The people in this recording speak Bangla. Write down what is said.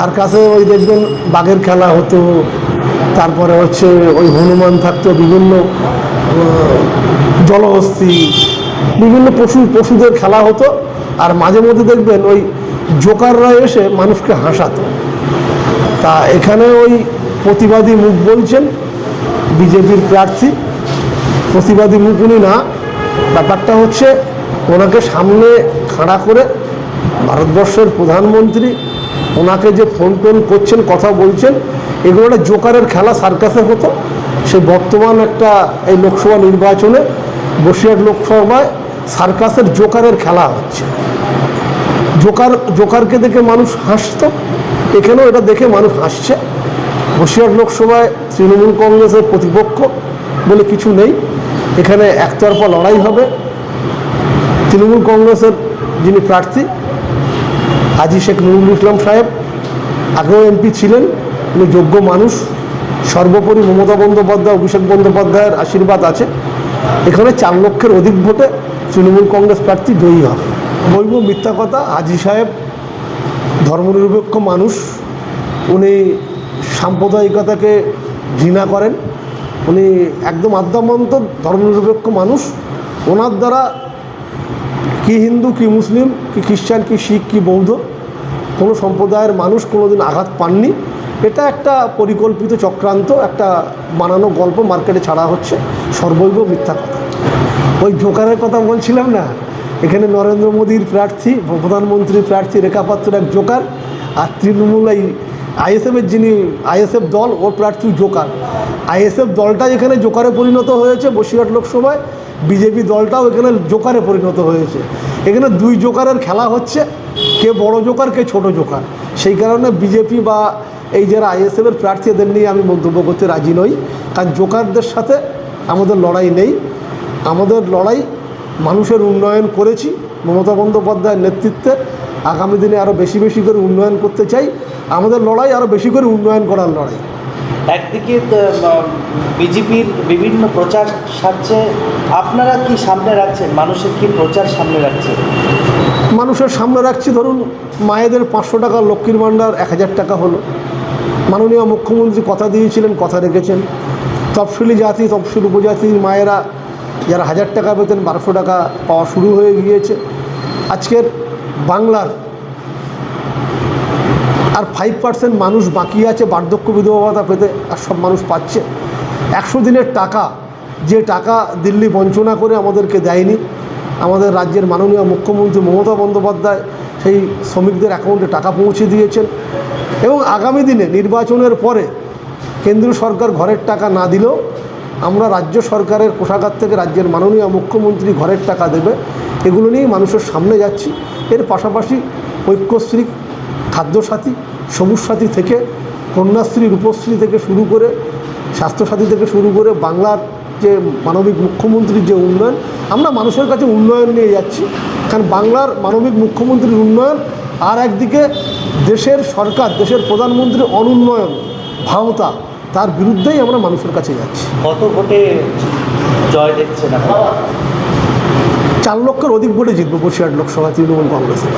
সার্কাসে ওই দেখবেন বাঘের খেলা হতো, তারপরে হচ্ছে ওই হনুমান থাকতো, বিভিন্ন জলহস্তি, বিভিন্ন পশু, পশুদের খেলা হতো, আর মাঝে মধ্যে দেখবেন ওই জোকাররা এসে মানুষকে হাসাতো। তা এখানে ওই প্রতিবাদী মুখ বলছেন বিজেপির প্রার্থী। প্রতিবাদী মুখ উনি না, ব্যাপারটা হচ্ছে ওনাকে সামনে খাড়া করে ভারতবর্ষের প্রধানমন্ত্রী ওনাকে যে ফোন টোন করছেন, কথা বলছেন, এগুলো একটা জোকারের খেলা সার্কাসে হতো সে বর্তমান একটা এই লোকসভা নির্বাচনে বসিরহাট লোকসভায় সার্কাসের জোকারের খেলা হচ্ছে। জোকার, জোকারকে দেখে মানুষ হাসতো, এখানেও এটা দেখে মানুষ হাসছে। বসিরহাট লোকসভায় তৃণমূল কংগ্রেসের প্রতিপক্ষ বলে কিছু নেই। এখানে একতরফা লড়াই হবে। তৃণমূল কংগ্রেসের যিনি প্রার্থী হাজি শেখ নুরুল ইসলাম সাহেব আগেও এমপি ছিলেন, উনি যোগ্য মানুষ। সর্বোপরি মমতা বন্দ্যোপাধ্যায়, অভিষেক বন্দ্যোপাধ্যায়ের আশীর্বাদ আছে। এখানে চার লক্ষের অধিক ভোটে তৃণমূল কংগ্রেস প্রার্থী জয়ী হবে বলব মিথ্যা কথা, হাজি সাহেব ধর্মনিরপেক্ষ মানুষ। উনি সাম্প্রদায়িকতাকে ঘৃণা করেন। উনি একদম আদ্যামন্ত ধর্মনিরপেক্ষ মানুষ। ওনার দ্বারা কি হিন্দু, কি মুসলিম, কি খ্রিস্টান, কি শিখ, কি বৌদ্ধ কোনো সম্প্রদায়ের মানুষ কোনোদিন আঘাত পাননি। এটা একটা পরিকল্পিত চক্রান্ত, একটা বানানো গল্প মার্কেটে ছাড়া হচ্ছে। সর্বৈব মিথ্যা কথা। ওই জোকারের কথা বলছিলাম না? এখানে নরেন্দ্র মোদীর প্রার্থী, প্রধানমন্ত্রীর প্রার্থী রেখা এক জোকার আর তৃণমূল এই আইএসএফের যিনি আইএসএফ দল, ওর প্রার্থী জোকার। আইএসএফ দলটা এখানে জোকারে পরিণত হয়েছে বসিরহাট লোকসভায়। বিজেপি দলটাও এখানে জোকারে পরিণত হয়েছে। এখানে দুই জোকারের খেলা হচ্ছে, কে বড় জোকার, কে ছোট জোকার। সেই কারণে বিজেপি বা এই যারা আইএসএফের প্রার্থী, এদের নিয়ে আমি মন্তব্য করতে রাজি নই। কারণ জোকারদের সাথে আমাদের লড়াই নেই। আমাদের লড়াই মানুষের উন্নয়ন করেছি। মমতা বন্দ্যোপাধ্যায়ের নেতৃত্বে আগামী দিনে আরও বেশি বেশি করে উন্নয়ন করতে চাই। আমাদের লড়াই আরও বেশি করে উন্নয়ন করার লড়াই। একদিকে বিজেপির বিভিন্ন প্রচার সারছে আপনারা কি সামনে রাখছেন? মানুষের কি প্রচার সামনে রাখছে? মানুষের সামনে রাখছি ধরুন মায়েদের পাঁচশো টাকা লক্ষ্মীর ভাণ্ডার এক হাজার টাকা হলো। মাননীয় মুখ্যমন্ত্রী কথা দিয়েছিলেন কথা রেখেছেন। তফসিলি জাতি তফসিল উপজাতির মায়েরা যারা হাজার টাকা পেতেন বারোশো টাকা পাওয়া শুরু হয়ে গিয়েছে। আজকের বাংলার আর ফাইভ পার্সেন্ট মানুষ বাকি আছে, বার্ধক্য বিধবা ভাতা পেতে, আর সব মানুষ পাচ্ছে। একশো দিনের টাকা, যে টাকা দিল্লি বঞ্চনা করে আমাদেরকে দেয়নি, আমাদের রাজ্যের মাননীয় মুখ্যমন্ত্রী মমতা বন্দ্যোপাধ্যায় সেই শ্রমিকদের অ্যাকাউন্টে টাকা পৌঁছে দিয়েছেন। এবং আগামী দিনে নির্বাচনের পরে কেন্দ্রীয় সরকার ঘরের টাকা না দিলেও আমরা রাজ্য সরকারের কোষাগার থেকে রাজ্যের মাননীয় মুখ্যমন্ত্রী ঘরের টাকা দেবে। এগুলো নিয়েই মানুষের সামনে যাচ্ছি। এর পাশাপাশি ঐক্যশ্রী খাদ্যসাথী সবুজ সাথী থেকে কন্যাশ্রী রূপশ্রী থেকে শুরু করে স্বাস্থ্যসাথী থেকে শুরু করে বাংলার যে মানবিক মুখ্যমন্ত্রীর যে উন্নয়ন আমরা মানুষের কাছে উন্নয়ন নিয়ে যাচ্ছি। কারণ বাংলার মানবিক মুখ্যমন্ত্রীর উন্নয়ন আর একদিকে দেশের সরকার দেশের প্রধানমন্ত্রীর অনুন্নয়ন ভাওতা তার বিরুদ্ধেই আমরা মানুষের কাছে যাচ্ছি। কত ভোটে জয় দেখছেন চার লক্ষের অধিক ভোটে জিতবো বসিরহাট লোকসভা তৃণমূল কংগ্রেসের।